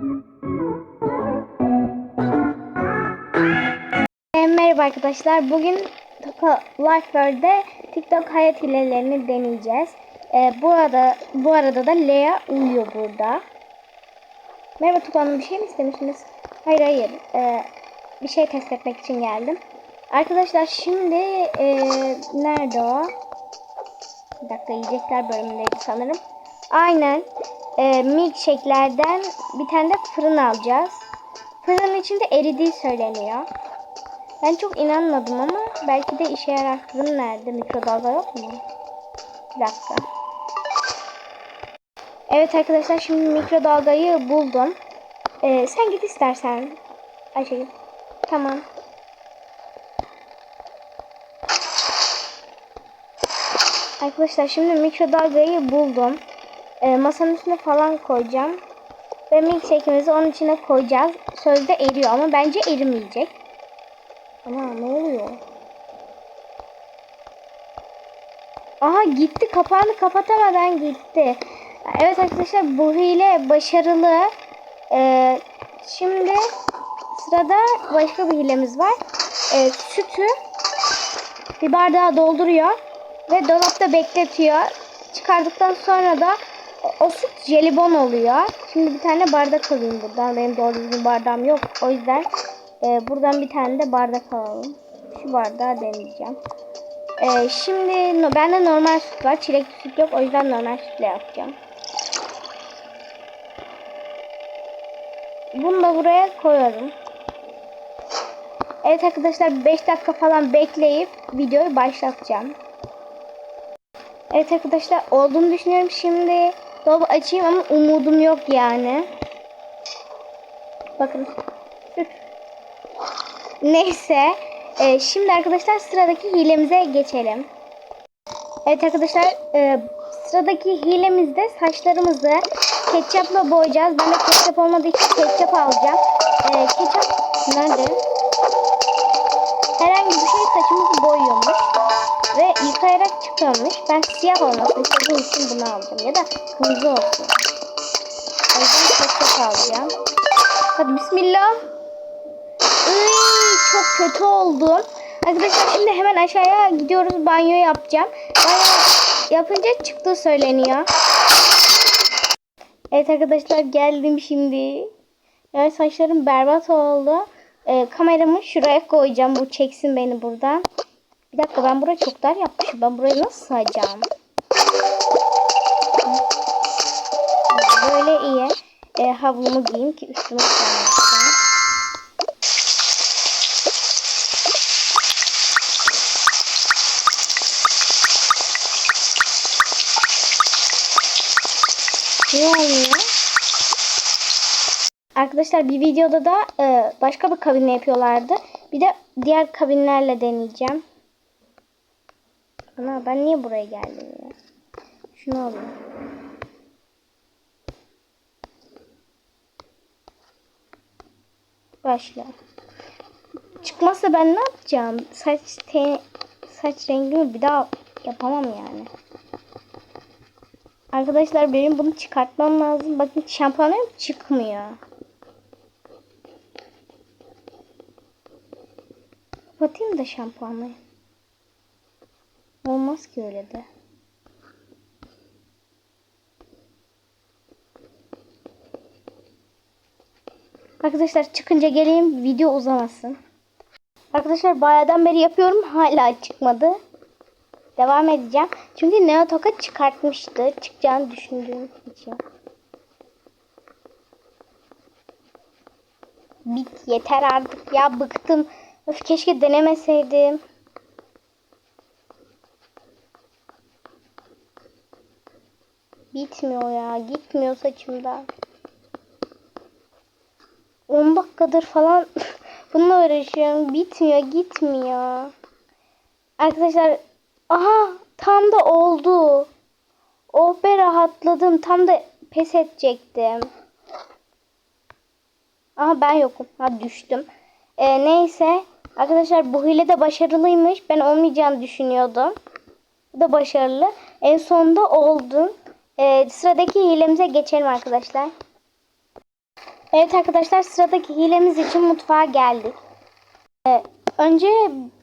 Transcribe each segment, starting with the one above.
E, Merhaba arkadaşlar. Bugün Toka Life World'de TikTok hayat hilelerini deneyeceğiz. E, bu arada bu arada da Lea uyuyor burada. Merhaba Hanım bir şey mi istemişsiniz? Hayır hayır. E, bir şey test etmek için geldim. Arkadaşlar şimdi e, nerede o? Bir dakika yiyecekler bölümündeydi sanırım. Aynen. E, milkshake'lerden bir tane de fırın alacağız. Fırının içinde eridiği söyleniyor. Ben çok inanmadım ama belki de işe yarar. Fırın nerede? Mikrodalga yok mu? Bir dakika. Evet arkadaşlar şimdi mikrodalgayı buldum. Ee, sen git istersen. Ayşegül. Tamam. Arkadaşlar şimdi mikrodalgayı buldum. Ee, masanın üstüne falan koyacağım. Ve milkshake'imizi onun içine koyacağız. Sözde eriyor ama bence erimeyecek. Ana ne oluyor? Aha gitti. Kapağını kapatamadan gitti. Evet arkadaşlar bu hile başarılı. Ee, şimdi sırada başka bir hilemiz var. Ee, sütü bir bardağa dolduruyor ve dolapta bekletiyor. Çıkardıktan sonra da o- süt jelibon oluyor. Şimdi bir tane bardak alayım buradan. Benim doğru düzgün bardağım yok. O yüzden e, buradan bir tane de bardak alalım. Şu bardağı deneyeceğim. E, şimdi no, bende normal süt var. Çilekli süt yok. O yüzden normal sütle yapacağım. Bunu da buraya koyarım. Evet arkadaşlar 5 dakika falan bekleyip videoyu başlatacağım. Evet arkadaşlar olduğunu düşünüyorum. Şimdi dolabı açayım ama umudum yok yani. Bakın. Neyse. e, şimdi arkadaşlar sıradaki hilemize geçelim. Evet arkadaşlar e, sıradaki hilemizde saçlarımızı ketçapla boyayacağız. Ben de ketçap olmadığı için ketçap alacağım. E, ketçap nerede? Herhangi bir şey saçımızı boyuyormuş. Ve yıkayarak çıkıyormuş. Ben siyah olmasını istediğim için bunu alacağım. Ya da kırmızı olsun. O yüzden ketçap alacağım. Hadi bismillah. Iy, çok kötü oldum. Arkadaşlar şimdi hemen aşağıya gidiyoruz. Banyo yapacağım. Banyo yapınca çıktığı söyleniyor. Evet arkadaşlar geldim şimdi. Yani saçlarım berbat oldu. Ee, kameramı şuraya koyacağım. Bu çeksin beni buradan. Bir dakika ben burayı çok dar yapmışım. Ben burayı nasıl sığacağım? Böyle iyi. Ee, havlumu giyeyim ki üstüme koymasın. Ne oluyor? Arkadaşlar bir videoda da e, başka bir kabinle yapıyorlardı. Bir de diğer kabinlerle deneyeceğim. Ana ben niye buraya geldim ya? Şunu alayım. Başla. Çıkmazsa ben ne yapacağım? Saç te saç rengimi bir daha yapamam yani. Arkadaşlar benim bunu çıkartmam lazım. Bakın şampuanım çıkmıyor. Kapatayım da şampuanı. Olmaz ki öyle de. Arkadaşlar çıkınca geleyim video uzamasın. Arkadaşlar bayağıdan beri yapıyorum hala çıkmadı. Devam edeceğim. Çünkü Neo Toka çıkartmıştı. Çıkacağını düşündüğüm için. Bit yeter artık ya bıktım. Öf keşke denemeseydim. Bitmiyor ya. Gitmiyor saçımda. 10 dakikadır falan bununla uğraşıyorum. Bitmiyor, gitmiyor. Arkadaşlar aha tam da oldu. Oh be rahatladım. Tam da pes edecektim. Aha ben yokum. Ha düştüm. Ee, neyse. Arkadaşlar bu hile de başarılıymış. Ben olmayacağını düşünüyordum. Bu da başarılı. En sonunda oldu. Ee, sıradaki hilemize geçelim arkadaşlar. Evet arkadaşlar sıradaki hilemiz için mutfağa geldik. Ee, önce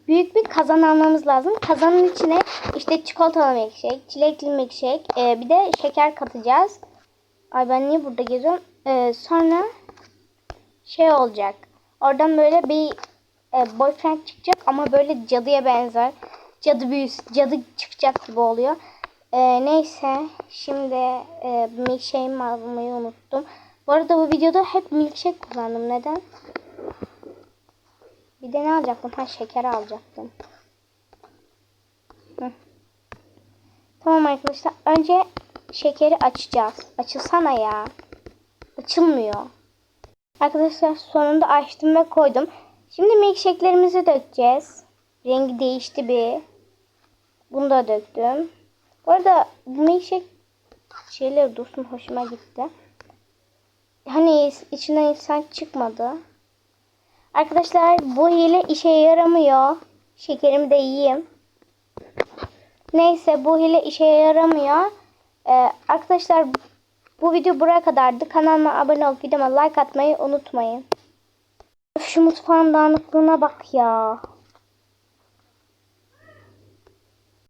büyük bir kazan almamız lazım. Kazanın içine işte çikolatalı milkshake, çilekli milkshake, e, bir de şeker katacağız. Ay ben niye burada geziyorum? Ee, sonra şey olacak. Oradan böyle bir e, boyfriend çıkacak ama böyle cadıya benzer. Cadı büyüsü, cadı çıkacak gibi oluyor. Ee, neyse şimdi e, milkshake'imi almayı unuttum. Bu arada bu videoda hep milkshake kullandım. Neden? Bir de ne alacaktım? Ha şeker alacaktım. Hı. Tamam arkadaşlar. Önce şekeri açacağız. Açılsana ya. Açılmıyor. Arkadaşlar sonunda açtım ve koydum. Şimdi milkshake'lerimizi dökeceğiz. Rengi değişti bir. Bunu da döktüm. Bu arada bu milkshake şeyler dursun hoşuma gitti. Hani içinden insan çıkmadı. Arkadaşlar bu hile işe yaramıyor. Şekerimi de yiyeyim. Neyse bu hile işe yaramıyor. Ee, arkadaşlar bu video buraya kadardı. Kanalıma abone olup videoma like atmayı unutmayın. Şu mutfağın dağınıklığına bak ya.